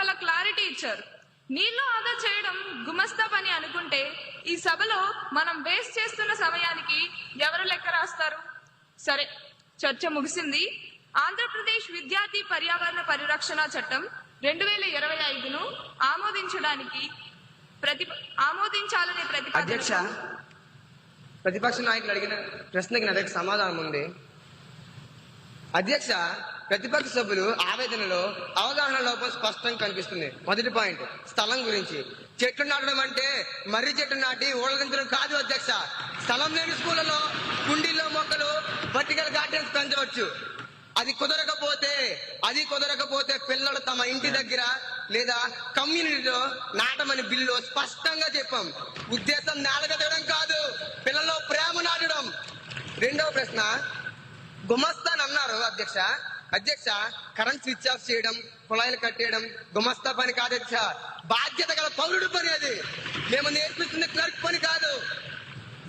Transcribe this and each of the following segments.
చాలా క్లారిటీ ఇచ్చారు. నీళ్ళు ఆదా చేయడం గుమస్తా పని అనుకుంటే ఈ సభలో మనం వేస్ట్ చేస్తున్న సమయానికి ఎవరు లెక్క రాస్తారు? సరే చర్చ ముగిసింది. ఆంధ్రప్రదేశ్ విద్యార్థి పర్యావరణ పరిరక్షణ చట్టం రెండు వేల ఇరవై ఐదును ఆమోదించడానికి ప్రతి ఆమోదించాలనే అధ్యక్ష ప్రతిపక్ష నాయకులు అడిగిన ప్రశ్నకి నా దగ్గర సమాధానం ఉంది. అధ్యక్ష ప్రతిపక్ష సభ్యులు ఆవేదనలో అవగాహన లోపం స్పష్టంగా కనిపిస్తుంది. మొదటి పాయింట్ స్థలం గురించి. చెట్లు నాటడం అంటే మర్రి చెట్టు నాటి ఊళ్ళదించడం కాదు అధ్యక్ష. స్థలం లేని స్కూళ్ళలో కుండీల్లో మొక్కలు వర్టికల్ గార్డెన్స్ పెంచవచ్చు. అది కుదరకపోతే అది కుదరకపోతే పిల్లలు తమ ఇంటి దగ్గర లేదా కమ్యూనిటీలో నాటమని బిల్లు స్పష్టంగా చెప్పాం. ఉద్దేశం నేలగదడం కాదు పిల్లల్లో ప్రేమ నాటడం. రెండవ ప్రశ్న గుమస్తాన్ అన్నారు అధ్యక్ష. అధ్యక్ష కరెంట్ స్విచ్ ఆఫ్ చేయడం కుళాయిలు కట్టేయడం గుమస్తా పని కాదు అధ్యక్ష. బాధ్యత గల పౌరుడు పని అది. మేము నేర్పిస్తున్న క్లర్క్ పని కాదు.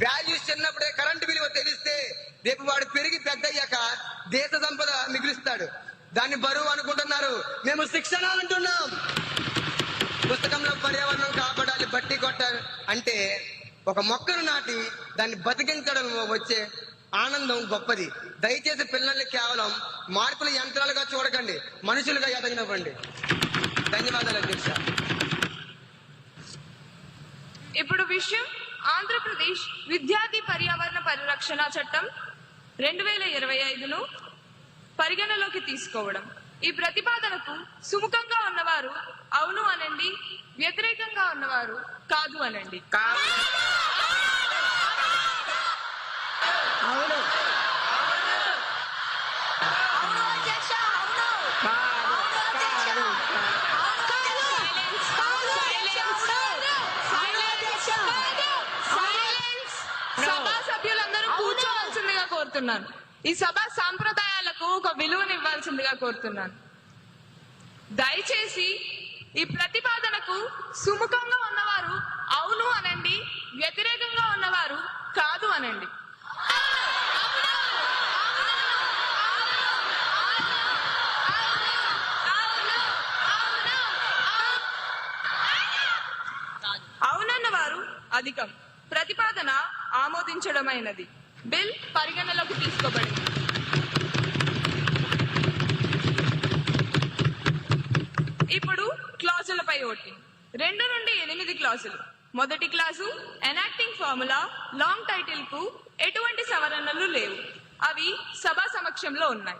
వాల్యూస్ చిన్నప్పుడే కరెంటు విలువ తెలిస్తే రేపు వాడు పెరిగి పెద్ద అయ్యాక దేశ సంపద మిగులుస్తాడు. దాన్ని బరువు అనుకుంటున్నారు. మేము శిక్షణ అంటున్నాం. పుస్తకంలో పర్యావరణం కాపాడాలి బట్టి కొట్టాలి అంటే ఒక మొక్కను నాటి దాన్ని బతికించడం వచ్చే ఆనందం గొప్పది. దయచేసి పిల్లల్ని కేవలం మార్పుల యంత్రాలుగా చూడకండి. మనుషులుగా ఎదగనివ్వండి. ధన్యవాదాలు అధ్యక్ష. ఇప్పుడు విషయం ఆంధ్రప్రదేశ్ విద్యార్థి పర్యావరణ పరిరక్షణ చట్టం రెండు వేల ఇరవై ఐదును పరిగణలోకి తీసుకోవడం. ఈ ప్రతిపాదనకు సుముఖంగా ఉన్నవారు అవును అనండి వ్యతిరేకంగా ఉన్నవారు కాదు అనండి అవును అవును అధ్యక్ష అవును కాదు కాదు సభా సభ్యులందరూ కూర్చోవలసిందిగా కోరుతున్నాను. ఈ సభ సాంప్రదాయాలకు ఒక విలువను ఇవ్వాల్సిందిగా కోరుతున్నాను. దయచేసి ఈ ప్రతిపాదనకు సుముఖంగా ఉన్నవారు అవును అనండి వ్యతిరేకంగా ఉన్నవారు కాదు అనండి. అవునన్న వారు అధికం. ప్రతిపాదన ఆమోదించడమైనది. బిల్ పరిగణలోకి తీసుకోబడింది. ఇప్పుడు క్లాసులపై ఓటింగ్. రెండు నుండి ఎనిమిది క్లాసులు మొదటి క్లాసు ఎనాక్టింగ్ ఫార్ములా లాంగ్ టైటిల్కు ఎటువంటి సవరణలు లేవు. అవి సభా సమక్షంలో ఉన్నాయి.